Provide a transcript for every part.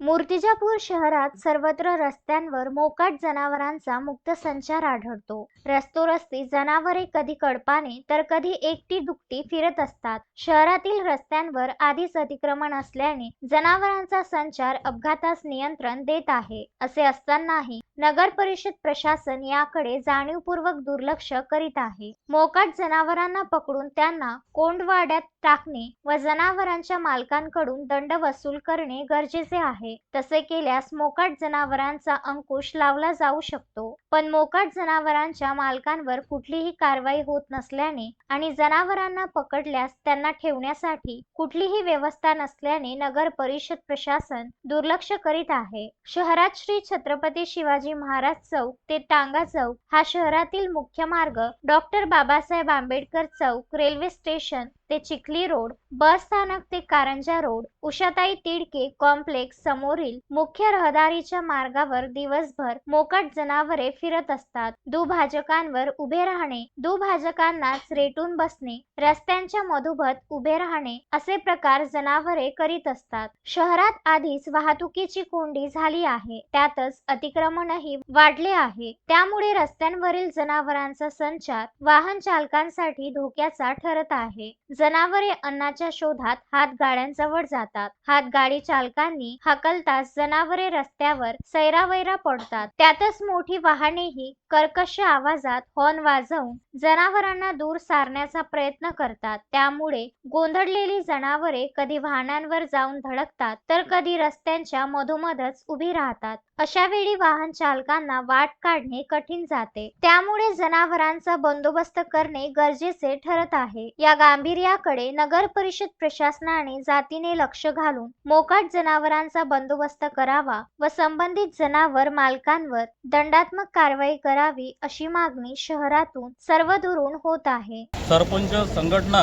मूर्तिजापूर शहरात सर्वत्र रस्त्यांवर मोकाट जनावरांचा मुक्त संचार आढळतो. रस्तोरस्ती जनावरे कधी कळपाने तर कधी एकटी दुकटी फिरत असतात. शहरातील रस्त्यांवर आधीच अतिक्रमण असल्याने जनावरांचा संचार अपघातास नियंत्रण देत आहे. असे असतानाही नगर परिषद प्रशासन याकडे जाणीवपूर्वक दुर्लक्ष करीत आहे. मोकाट जनावरांना पकडून त्यांना कोंडवाड्यात टाकणे व जनावरांच्या मालकांकडून दंड वसूल करणे गरजेचे आहे. तसे केल्यास मोकाट जनावरांचा अंकुश लावला जाऊ शकतो. पण मोकाट जनावरांच्या मालकांवर कुठलीही कारवाई होत नसल्याने आणि जनावरांना पकडल्यास त्यांना ठेवण्यासाठी कुठलीही व्यवस्था नसल्याने नगर परिषद प्रशासन दुर्लक्ष करीत आहे. शहरात श्री छत्रपती शिवाजी महाराज चौक ते टांगा चौक हा शहरातील मुख्य मार्ग doctor Babasaheb Ambedkar Chowk railway station ते चिखली रोड बस स्थानक ते कारंजा रोड उषाताई तिडके कॉम्प्लेक्स समोरील मुख्य रहदारीच्या मार्गावर दिवसभर मोकट जनावरे फिरत असतात. दुभाजकांवर उभे राहणे दुभाजकांनाच रेटून बसणे रस्त्यांच्या मधोमध उभे राहणे असे प्रकार जनावरे करीत असतात. शहरात आधीच वाहतुकीची कोंडी झाली आहे. त्यातच अतिक्रमणही वाढले आहे. त्यामुळे रस्त्यांवरील जनावरांचा संचार वाहन चालकांसाठी धोक्याचा ठरत आहे. जनावरे अन्नाच्या शोधात हात गाड्यांजवळ जातात. हात गाडी चालकांनी हाकलताच जनावरे रस्त्यावर सैरावैरा पडतात. त्यातच मोठी वाहनेही कर्कश आवाजात हॉर्न वाजवून जनावरांना दूर सारण्याचा प्रयत्न करतात. त्यामुळे गोंधळलेली जनावरे कधी वाहनांवर जाऊन धडकतात तर कधी रस्त्यांच्या मधोमधच उभी राहतात. अशा वेळी वाहन चालकांना वाट काढणे कठीण जाते. त्यामुळे जनावरांचा बंदोबस्त करणे गरजेचे ठरत आहे. या गांभीर्याकडे नगर परिषद प्रशासनाने जातीने लक्ष घालून मोकाट जनावरांचा बंदोबस्त करावा व संबंधित जनावर मालकांवर दंडात्मक कारवाई करावी अशी मागणी शहरातून सर्वदूरून होत आहे. सरपंच संघटना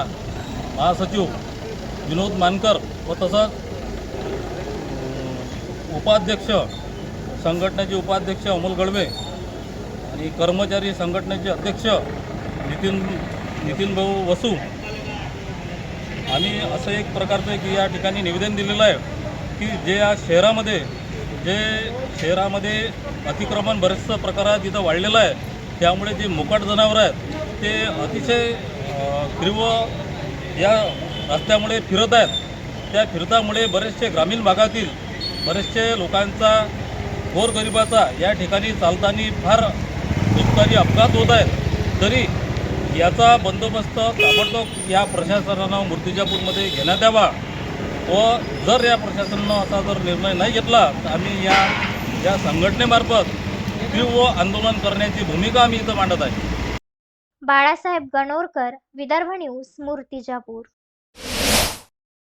महासचिव विनोद मानकर व तसंच उपाध्यक्ष संघटनेचे उपाध्यक्ष अमोल गडवे आणि कर्मचारी संघटनेचे अध्यक्ष नितीन नितीन भाऊ वसू. आम्ही असं एक प्रकारचं की या ठिकाणी निवेदन दिलेलं आहे की जे या शहरामध्ये जे शहरामध्ये अतिक्रमण बरेचसं प्रकारात इथं वाढलेलं आहे त्यामुळे जे मुकाट जनावरं आहेत ते अतिशय तीव्र या रस्त्यामुळे फिरत आहेत. त्या फिरतामुळे बरेचसे ग्रामीण भागातील बरेचसे लोकांचा गोरगरिबाचा या ठिकाणी चालताना फार दुष्काळी अपघात होत आहेत. तरी याचा बंदोबस्त ताबडतोब या प्रशासनानं मूर्तिजापूरमध्ये घेण्यात यावा. व जर या प्रशासनानं असा जर निर्णय नाही घेतला तर आम्ही या या संघटनेमार्फत तीव्र आंदोलन करण्याची भूमिका आम्ही इथं मांडत आहे. बाळासाहेब गणोरकर विदर्भ न्यूज मूर्तिजापूर.